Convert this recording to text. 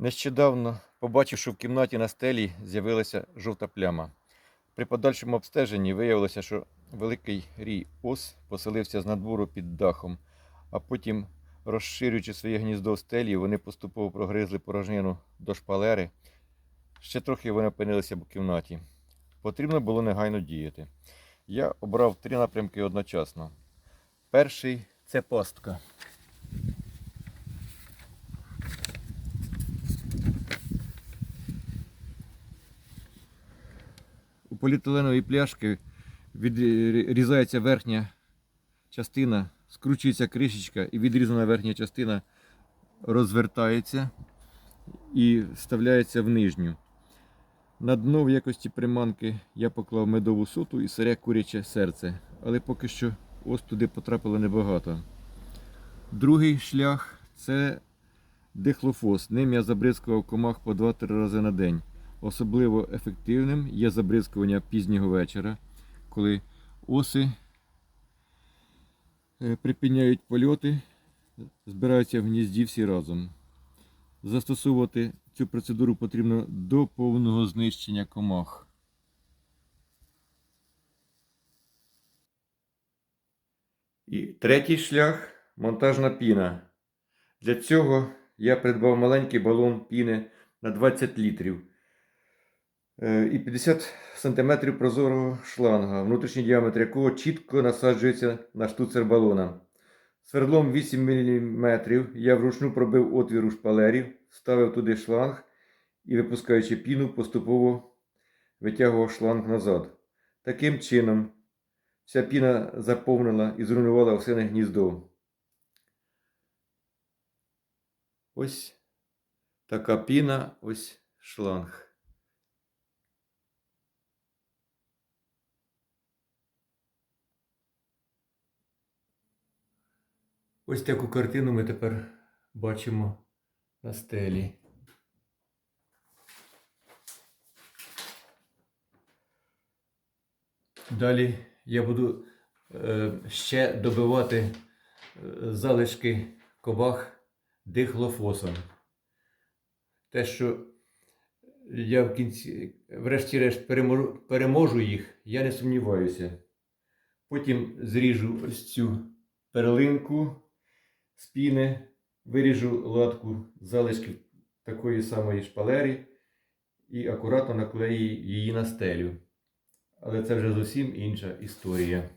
Нещодавно побачив, що в кімнаті на стелі з'явилася жовта пляма. При подальшому обстеженні виявилося, що великий рій ос поселився з надвору під дахом, а потім, розширюючи своє гніздо в стелі, вони поступово прогризли порожнину до шпалери. Ще трохи вони опинилися в кімнаті. Потрібно було негайно діяти. Я обрав три напрямки одночасно. Перший це пастка. У поліетиленовій пляшки відрізається верхня частина, скручується кришечка і відрізана верхня частина розвертається і вставляється в нижню. На дно в якості приманки я поклав медову соту і сире куряче серце, але поки що ось туди потрапило небагато. Другий шлях це дихлофос. Ним я забризкував комах по 2-3 рази на день. Особливо ефективним є забризкування пізнього вечора, коли оси е, припиняють польоти, збираються в гнізді всі разом. Застосовувати цю процедуру потрібно до повного знищення комах. І третій шлях монтажна піна. Для цього я придбав маленький балон піни на 20 літрів і 50 см прозорого шланга, внутрішній діаметр якого чітко насаджується на штуцер балона. Свердлом 8 мм я вручну пробив отвір у шпалері, вставив туди шланг і, випускаючи піну, поступово витягував шланг назад. Таким чином, вся піна заповнила і зруйнувала осине гніздо. Ось така піна, ось шланг. Ось таку картину ми тепер бачимо на стелі. Далі я буду е, ще добивати е, залишки комах дихлофосом. Те, що я в кінці, врешті-решт, переможу, переможу їх, я не сумніваюся. Потім зріжу ось цю перлинку з піни, виріжу латку залишків такої самої шпалери і акуратно наклею її на стелю. Але це вже зовсім інша історія.